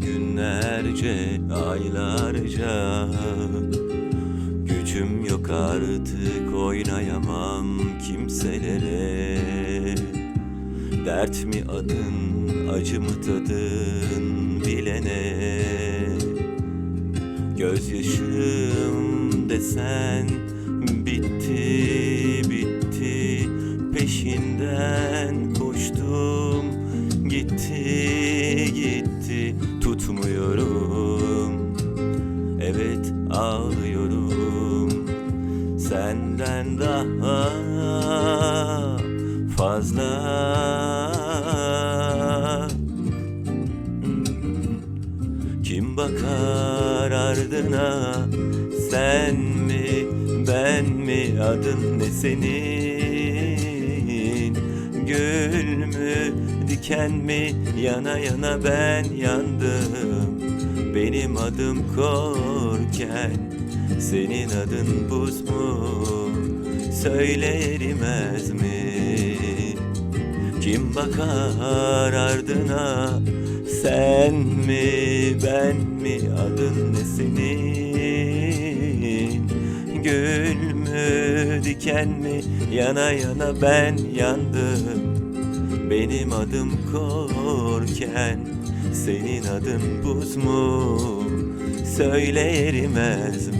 günlerce, aylarca. Gücüm yok artık oynayamam kimselere. Dert mi adın, acı mı tadın bilene. Gözyaşım desen bitti bitti. Peşinden koştum gitti ağlıyorum. Senden daha fazla. Kim bakar ardına? Sen mi ben mi? Adın ne senin? Gül mü diken mi? Yana yana ben yandım Benim adım korken Senin adın buz mu? Söyle erimez mi? Kim bakar ardına Sen mi ben mi? Adın ne senin? Gül mü diken mi? Yana yana ben yandım Benim adım korken Senin adın buz mu? Söyle erimez